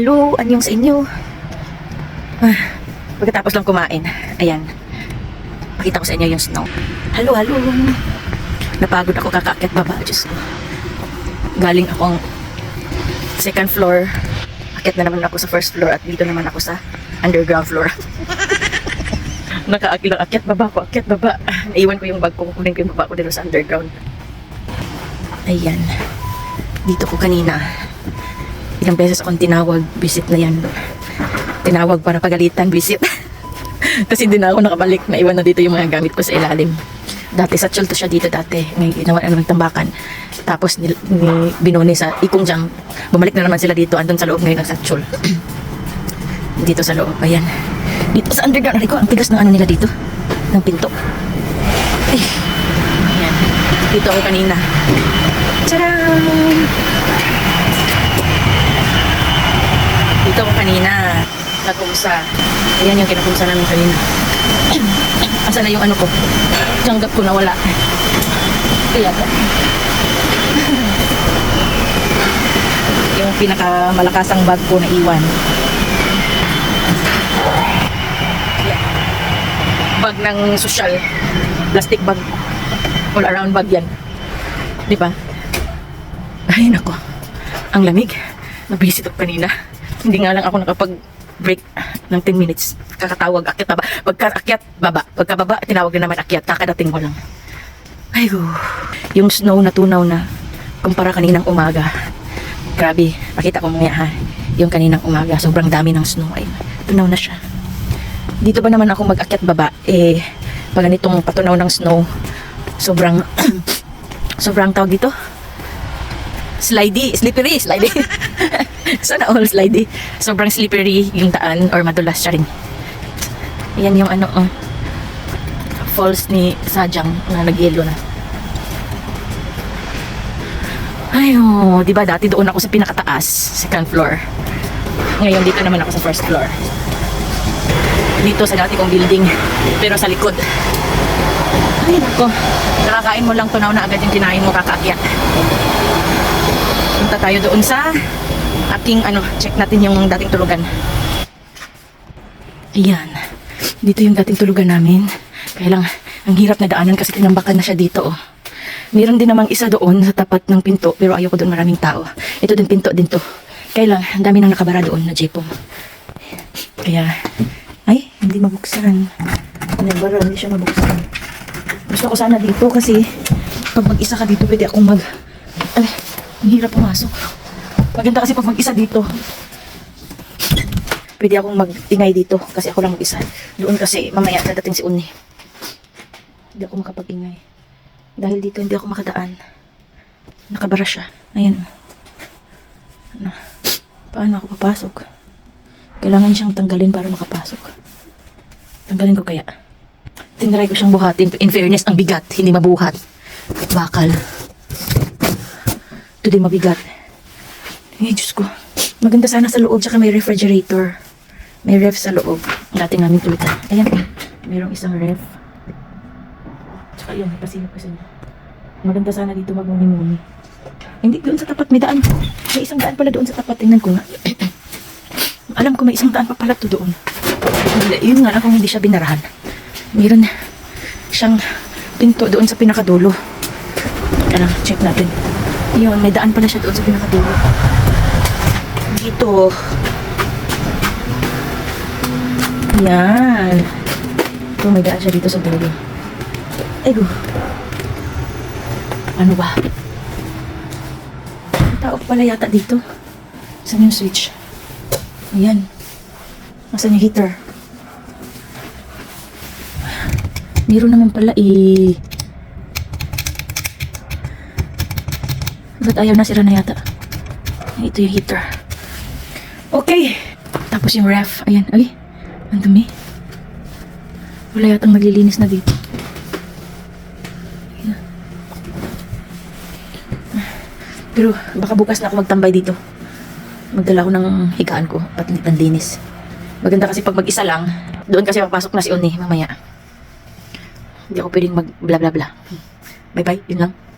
halo, anyong sa inyo. Ah, pagkatapos lang kumain, ayan. Pakita ko sa inyo yung snow. Halo, halo. Napagod ako kakakit baba. Diyos ko. Galing akong second floor. Akit na naman ako sa first floor at dito naman ako sa underground floor. Nakaakit lang, akyat baba ko, akyat baba. Naiwan ko yung bag ko, kukunin ko yung baba ko dito sa underground. Ayan. Dito ko kanina. Ilang beses akong tinawag, visit na yan. Tinawag para pagalitan, visit. Kasi hindi na ako nakabalik. Naiwan na dito yung mga gamit ko sa ilalim. Dati sa to siya dito dati. May ginawa na ng tambakan. Tapos ni, ni binuni sa ikong jam. Bumalik na naman sila dito. Andun sa loob ngayon ng satchel. dito sa loob. Ayan. Dito sa underground. Ko, ang tigas ng ano nila dito. Ng pinto. Ay. Ayan. Dito ako kanina. Tcharam! Dito ako kanina. Nagkumsa. Ayan yung kinakumsa namin kanina. Asa na yung ano ko? Janggap ko nawala. Kaya ba? yung pinakamalakasang bag ko na iwan. Bag ng social. Plastic bag. All around bag yan. Di ba? Ay, nako. Ang lamig. Nabisit ako kanina. Hindi nga lang ako nakapag-break ng 10 minutes. Kakatawag, akyat, baba. Pagka akyat, baba. Pagka baba, tinawag na naman akyat. Kakadating ko lang. Ay, go. Yung snow na tunaw na kumpara kaninang umaga. Grabe. Pakita ko mamaya ha. Yung kaninang umaga. Sobrang dami ng snow. Ay, tunaw na siya. Dito ba naman ako mag-akyat baba? Eh, pag ganitong patunaw ng snow, sobrang, sobrang tawag dito? Slidey, slippery, slidey. Sana all slidey. Sobrang slippery yung daan or madulas siya rin. Yan yung ano, oh, falls ni Sajang na nagyelo na. Ay, oh, di ba dati doon ako sa pinakataas, second floor. Ngayon dito naman ako sa first floor. Dito sa dati kong building, pero sa likod. Ay, nako. Nakakain mo lang tunaw na agad yung kinain mo kakaakyat. Punta tayo doon sa aking ano, check natin yung dating tulugan. Ayan. Dito yung dating tulugan namin. Kaya lang, ang hirap na daanan kasi tinambakan na siya dito. Oh. Meron din namang isa doon sa tapat ng pinto pero ayoko doon maraming tao. Ito din pinto din to. Kaya lang, ang dami nang nakabara doon na jeepong. Kaya, ay, hindi mabuksan. Nabara, hindi siya mabuksan. Gusto ko sana dito kasi pag mag-isa ka dito, pwede akong mag... Ay, ang hirap pumasok. Maganda kasi pag mag-isa dito. Pwede akong mag-ingay dito kasi ako lang mag-isa. Doon kasi mamaya dadating si Uni. Hindi ako makapag-ingay. Dahil dito hindi ako makadaan. Nakabara siya. Ayan. Ano? Paano ako papasok? Kailangan siyang tanggalin para makapasok. Tanggalin ko kaya. Tinry ko siyang buhatin. In fairness, ang bigat. Hindi mabuhat. Bakal. Ito din mabigat. Ay, Diyos ko. Maganda sana sa loob, tsaka may refrigerator. May ref sa loob. Dating namin tulutan. Ayan, mayroong isang ref. Tsaka yun, pasilip ko sa inyo. Maganda sana dito magmuni-muni. Hindi, doon sa tapat may daan. May isang daan pala doon sa tapat. Tingnan ko nga. Alam ko may isang daan pa pala to doon. Yun nga lang kung hindi siya binarahan. Meron siyang pinto doon sa pinakadulo. Lang, check natin. Yun, may daan pala siya doon sa pinakadulo. Dito. Yan. Ito, may daan siya dito sa dulo. Ay, go. Ano ba? Tao pala yata dito. Saan yung switch? Ayan. Nasaan yung heater? Meron naman pala eh. Ba't ayaw na sira na yata? Ito yung heater. Okay. Tapos yung ref. Ayan. Ay, ang dumi. Wala yatang naglilinis na dito. Pero baka bukas na ako magtambay dito. Magdala ko ng higaan ko. Pati panlinis. Maganda kasi pag mag-isa lang, doon kasi papasok na si Uni mamaya. Hindi ako pwedeng mag bla bla bla. Bye bye, yun lang.